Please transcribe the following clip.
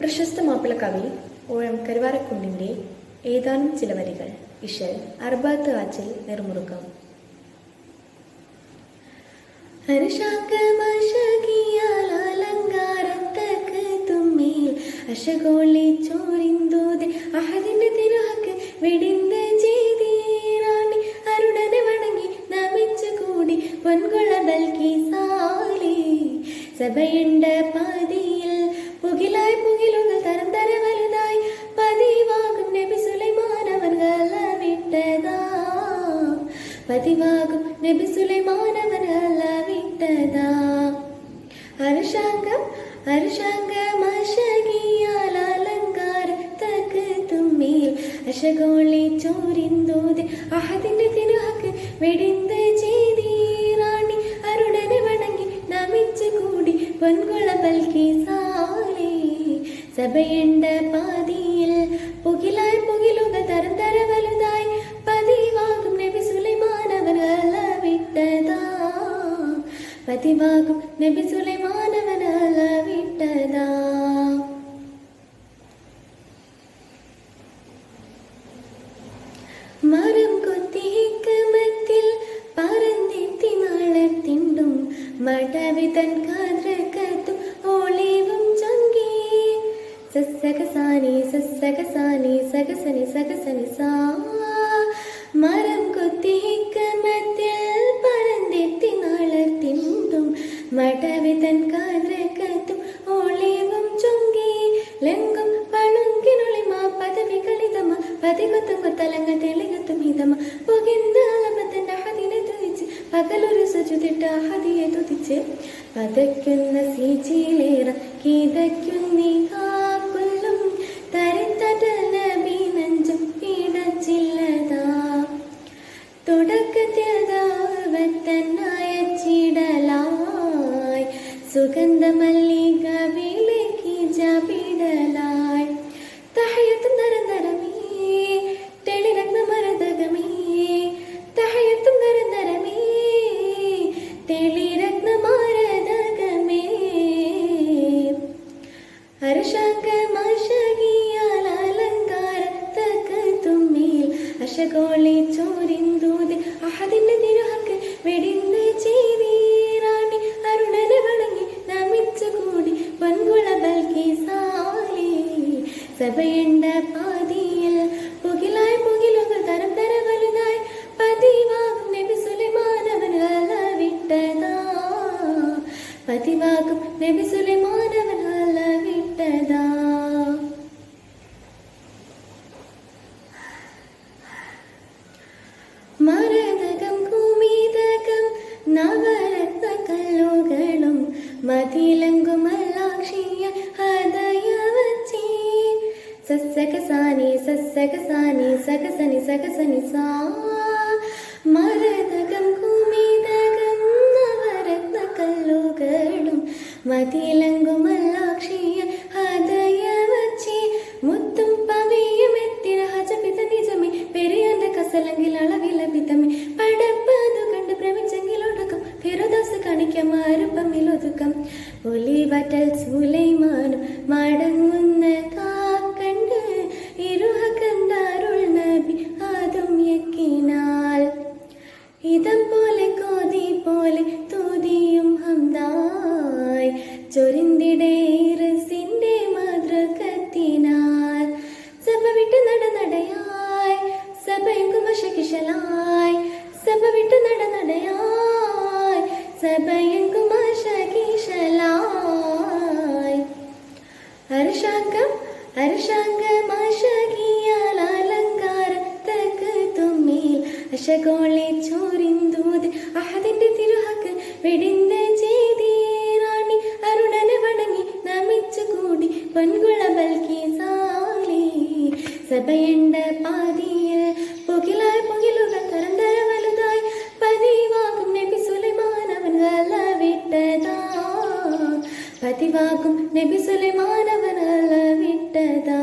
പ്രശസ്ത മാപ്പിള കവി O M കരുവാരക്കുണ്ടിന്റെ ഏതാനും ചില വരികൾ ഇഷൽ അർബാത്ത് ആച്ചിൽ നിർമുറുക്കം. അശകോളി ചോരിന്തൂതെ അഹദിന്റെ തിരുഹക്ക് വെടിന്ത ചെയ്തീറാണി അരുടനെ വണങ്ങി നമിച്ചു കൂടി പൊൻകൊള ബൽക്കി സാലി സഭയുണ്ട പാതിയിൽ പതിവാകും നബി സുലൈമാൻ വിട്ടതാ അരുഷാംഗം അരുഷാംഗമശകിയാൽ അലങ്കാരത്തക്ക് തുമ്മിൽ അശകോളി ചോരിന്തോതെ അഹദിന്റെ തിരുഹക്ക് വെടിന്ത് ചെയ്തീറാണി അരുടനെ വണങ്ങി നമിച്ചു കൂടി പൊൻകുള പൽക്കി സാലേ സഭയുണ്ട പാതിയിൽ പതിവാകും നബി സുലൈമാൻ மரம் വിട്ടതാ മരം കൊത്തി ഹിക്കമത്തിൽ திண்டும் மடவி தன் കാദ്രകത്തും கத்தும் ചൊങ്കി. സസകസാനി സസകസാനി சசகசானி சகசனி സാ. മരം കൊത്തി ലങ്കും പകലൊരു സുചുതിട്ട ഹതിയെ തുതിച്ച്. പതയ്ക്കുന്ന സീച്ചിയിലേറ കീതയ്ക്കുന്നീ കാക്കൊല്ലും സുഗന്ധ സഭയുണ്ട പാതിയിൽ മുകിലായി മുകിലുകൾ തരം തര വലുതായി പതിവാകും നബി സുലൈമാൻ അവൻ വിട്ടതാ. പതിവാകും നബി സുലൈമാൻ സസ്സകസാനി സസകസാനി സകസനി സകസനി സാ. മരതകം കുമീതകം നവരത്ന കല്ലുകളും മതിലങ്കുമല്ലാക്ഷിയ ഹൃദയമച്ചി മുത്തും പവിയും എത്തിര ഹജപിത നിജമേ പെരിയാന്റെ കസലെങ്കിൽ അളവിലപിതമേ പടപ്പതു കണ്ട് ഭ്രമിച്ചെങ്കിൽ ഒടുക്കം ഫിറുദോസ് കണിക്കാം ഒലിവറ്റൽ സുലൈമാനും ആശലായി സഭ വിട്ടു നടനടയായി സഭയെങ്കും ആശ അർഷാങ്കം അശകോളെ ചോരിന്തൂത് അഹദിന്റെ തിരുഹക്ക് വെടിന്ത ചെയ്തീറാണി അരുണനെ വണങ്ങി നമിച്ചു കൂടി പൊൻകുള ബൽക്കി സാലി സഭയണ്ട പാതിയ பதிவாகும் நெபிசுலைமானவன் அளவிட்டதா?